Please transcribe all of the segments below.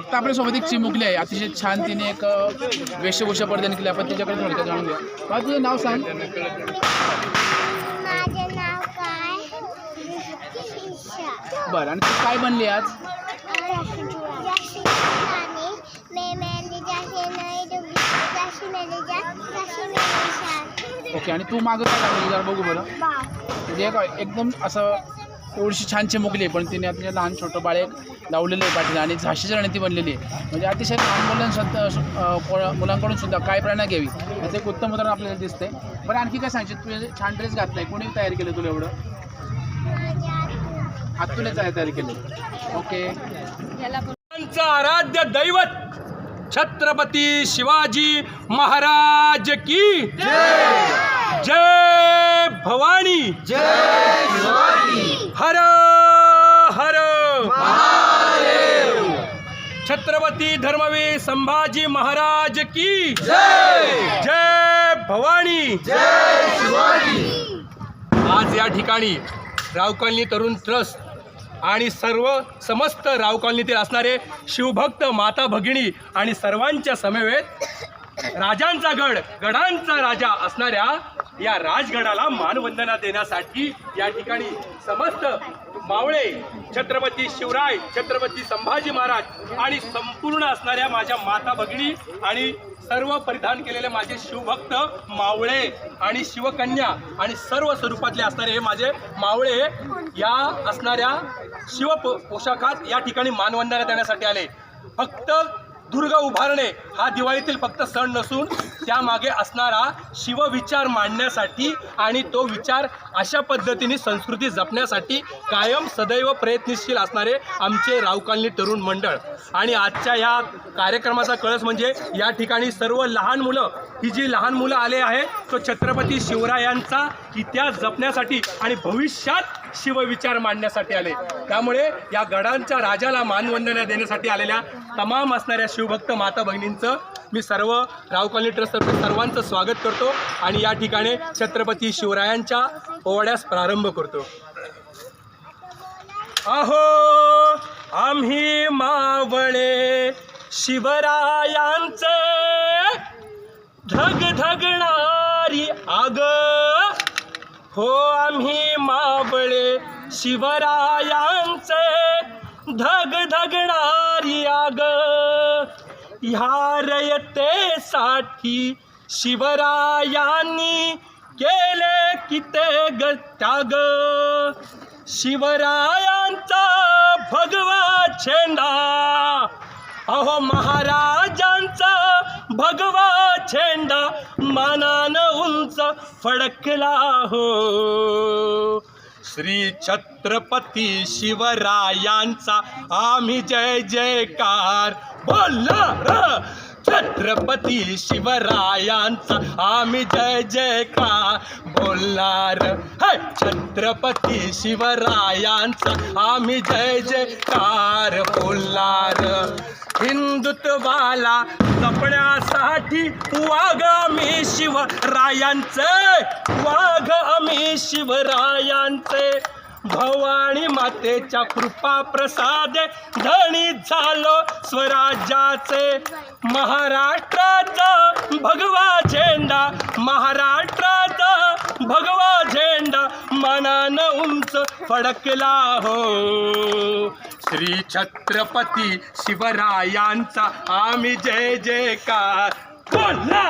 आता आपल्यासोबत एक चिमुकली आहे. अतिशय छान तिने एक वेशभूषा परिधान केली. आपण त्याच्याकडे थोडक्यात जाणून घेऊया. मला तुझं नाव सांग. बरं आणि तू काय बनली आज? ओके आणि तू मागं काय लागली जरा बघू बरं. म्हणजे एक एकदम असं ओळशी छान चमकली आहे पण तिने आपल्या लहान छोटं बाळ एक लावलेलं आहे पाठीला आणि झाशीची रणती बनलेली आहे. म्हणजे अतिशय लहान मुलांसुद्धा मुलांकडून सुद्धा काय प्रेरणा घ्यावी? याचं एक उत्तम उदाहरण आपल्याला दिसतंय. पण आणखी काय सांगशील? तुझे छान ड्रेस घातलाय कोणी तयार केलं तुला एवढं? माझ्या हातूनच आहे तयार केलं. ओके. आराध्य दैवत छत्रपती शिवाजी महाराज की जय! भवानी। जय हर हर। छत्रपती धर्मवीर संभाजी महाराज की जय जय भवानी। आज या ठिकाणी राव कॉलनी तरुण ट्रस्ट आणि सर्व समस्त राव कॉलनीतील असणारे शिवभक्त माता भगिनी आणि सर्वांच्या समवेत राजांचा गड गडांचा राजा असणाऱ्या या राजगडाला मानवंदना देण्यासाठी या ठिकाणी समस्त मावळे छत्रपती शिवराय छत्रपती संभाजी महाराज आणि संपूर्ण असणाऱ्या माझ्या माता भगिनी आणि सर्व परिधान केलेले माझे शिवभक्त मावळे आणि शिवकन्या आणि सर्व स्वरूपातले असणारे हे माझे मावळे या असणाऱ्या शिव पो- पोशाखात या ठिकाणी मानवंदना देण्यासाठी आले. फक्त दुर्ग उभारणे हा दिवाळीतील फक्त सण नसून त्यामागे असणारा शिवविचार मांडण्यासाठी आणि तो विचार अशा पद्धतीने संस्कृती जपण्यासाठी कायम सदैव प्रयत्नशील असणारे आमचे रावकालनी तरुण मंडळ. आणि आजच्या या कार्यक्रमाचा कळस म्हणजे या ठिकाणी सर्व लहान मुलं ही जी लहान मुलं आले आहे तो छत्रपती शिवरायांचा इतिहास जपण्यासाठी आणि भविष्यात शिवविचार मांडण्यासाठी आले. त्यामुळे या गडांच्या राजाला मानवंदना देण्यासाठी आलेल्या तमाम असणाऱ्या शिवभक्त माता भगिनींचं मी सर्व राव कॉलनी ट्रस्टतर्फे सर्वांचं स्वागत करतो आणि या ठिकाणी छत्रपती शिवरायांच्या पोवाड्यास प्रारंभ करतो. अहो आम्ही मावळे शिवरायांचं धग धगणारी आग. हो आम्ही मावळे शिवरायांचे धग धगणारी आग. ह्या रयतेसाठी शिवरायांनी केले किते ग त्याग शिवरायांचा भगवा छेंडा अहो महाराजांचा भगवा झेंडा मानान उंच फडकला हो. श्री छत्रपती शिवरायांचा आम्ही जय जयकार. बोला र. छत्रपती शिवरायांचा आम्ही जय जयकार. बोलणार है छत्रपती शिवरायांचा आम्ही जय जयकार. बोलणार हिंदुत्वाला जपण्यासाठी वाघ आम्ही शिवरायांचे वाघ आम्ही शिवरायांचे भवानी मातेच्या कृपा प्रसाद धनी झालो स्वराज्याचे. महाराष्ट्राचा भगवा झेंडा महाराष्ट्राचा भगवा झेंडा मनानं उंच फडकला हो. श्री छत्रपती शिवरायांचा आम्ही जय जयकार. बोला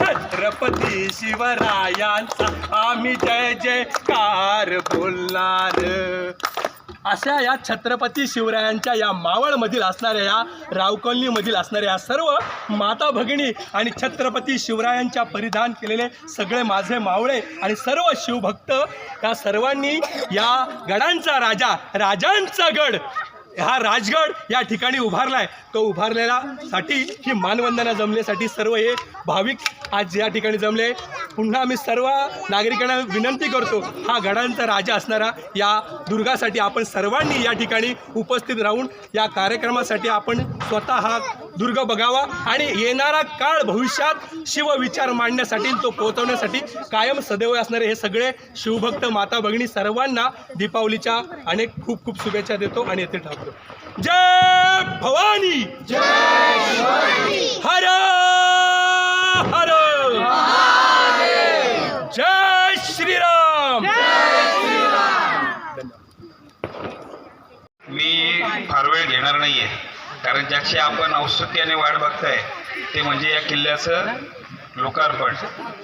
छत्रपती शिवरायांचा आम्ही जय जयकार बोलणार. अशा या छत्रपती शिवरायांच्या या मावळमधील असणाऱ्या या रावकॉलनीमधील असणाऱ्या या सर्व माता भगिनी आणि छत्रपती शिवरायांच्या परिधान केलेले सगळे माझे मावळे आणि सर्व शिवभक्त या सर्वांनी या गडांचा राजा राजांचा गड हा राजगड या ठिकाणी उभारलाय. तो उभारलेला साठी ही मानवंदना जमलेसाठी सर्व हे भाविक आज या ठिकाणी जमले. पुन्हा आम्ही सर्व नागरिकांना विनंती करतो हा गडांचा राजा असणारा या दुर्गासाठी आपण सर्वांनी या ठिकाणी उपस्थित राहून या कार्यक्रमासाठी आपण स्वतः हा दुर्ग बघावा आणि येणारा काळ भविष्यात शिवविचार मांडण्यासाठी तो पोहोचवण्यासाठी कायम सदैव असणारे हे सगळे शिवभक्त माता भगिनी सर्वांना दीपावलीच्या अनेक खूप खूप शुभेच्छा देतो आणि येथे ठाकतो जय भवानी! जय याची आपण औत्सुक्याने वाट बघताय ते म्हणजे या किल्ल्याचं लोकार्पण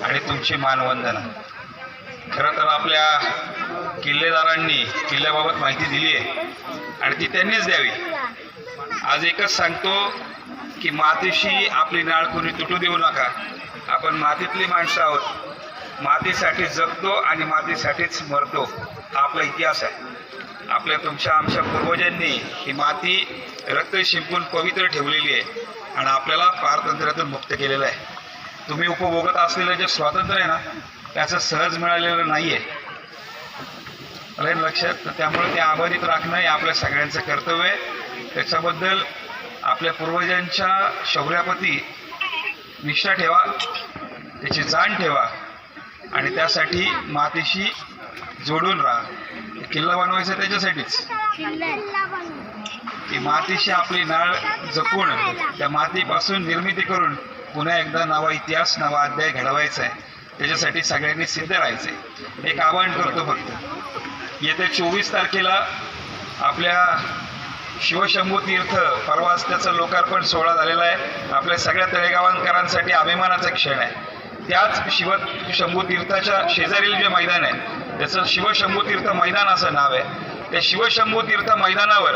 आणि तुमची मानवंदना. खरं तर आपल्या किल्लेदारांनी किल्ल्याबाबत माहिती दिली आहे आणि ती त्यांनीच द्यावी. आज एकच सांगतो की मातीशी आपली नाळ कोणी तुटू देऊ नका. आपण मातीतली माणसं आहोत. मातीसाठी जगतो आणि मातीसाठीच मरतो. हा आपला इतिहास आहे. आपल्या तुमच्या आमच्या पूर्वजांनी ही माती रक्त शिंपून पवित्र ठेवलेली आहे आणि आपल्याला पारतंत्र्यातून मुक्त केलेलं आहे. तुम्ही उपभोगत असलेलं जे स्वातंत्र्य आहे ना त्याचं सहज मिळालेलं नाही आहे आलं लक्षात तर त्यामुळे ते अबाधित राखणं हे आपल्या सगळ्यांचं कर्तव्य आहे. त्याच्याबद्दल आपल्या पूर्वजांच्या शौर्यापती निष्ठा ठेवा त्याची जाण ठेवा आणि त्यासाठी मातीशी जोडून राहा. किल्ला बनवायचा त्याच्यासाठीच. की मातीशी आपली नाळ जपून त्या मातीपासून निर्मिती करून पुन्हा एकदा नवा इतिहास नवा अध्याय घडवायचा आहे. त्याच्यासाठी सगळ्यांनी सिद्ध राहायचं आहे. एक आवाहन करतो फक्त. येत्या चोवीस तारखेला आपल्या शिवशंभू तीर्थ परवाच त्याचं लोकार्पण सोहळा झालेला आहे. आपल्या सगळ्या तळेगावांकरांसाठी अभिमानाचा क्षण आहे. त्याच शिव शंभू तीर्थाच्या शेजारील जे मैदान आहे त्याचं शिवशंभू तीर्थ मैदान असं नाव आहे. त्या शिवशंभू तीर्थ मैदानावर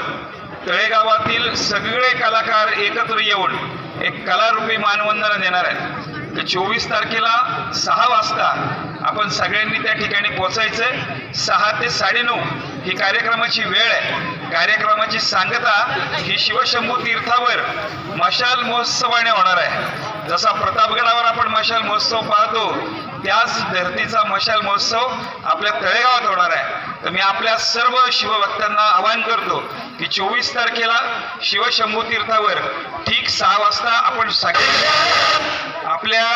तळेगावातील सगळे कलाकार एकत्र येऊन एक कलारूपी मानवंदना देणार आहेत. तर चोवीस तारखेला सहा वाजता आपण सगळ्यांनी त्या ठिकाणी पोचायचंय सहा ते साडेनऊ ही कार्यक्रमाची वेळ आहे. कार्यक्रमाची सांगता ही शिवशंभू तीर्थावर मशाल महोत्सवाने होणार आहे. जसा प्रतापगडावर आपण मशाल महोत्सव पाहतो त्याच धरतीचा मशाल महोत्सव आपल्या तळेगावात होणार आहे. तर मी आपल्या सर्व शिवभक्तांना आवाहन करतो की चोवीस तारखेला शिवशंभू तीर्थावर ठीक सहा वाजता आपण सगळे आपल्या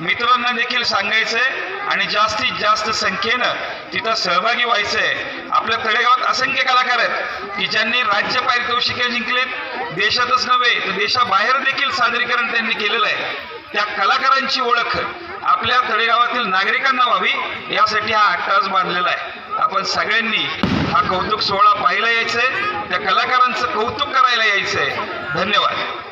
मित्रांना देखील सांगायचंय आणि जास्तीत जास्त संख्येनं तिथं सहभागी व्हायचंय. आपल्या तळेगावात असंख्य कलाकार आहेत की ज्यांनी राज्य पारितोषिके जिंकलेत. देशातच नव्हे तर देशाबाहेर देखील सादरीकरण त्यांनी केलेलं आहे. त्या कलाकारांची ओळख आपल्या तळेगावातील नागरिकांना व्हावी यासाठी हा अट्टास बांधलेला आहे. आपण सगळ्यांनी हा कौतुक सोहळा पाहायला यायचंय त्या कलाकारांचं कौतुक करायला यायचंय. धन्यवाद.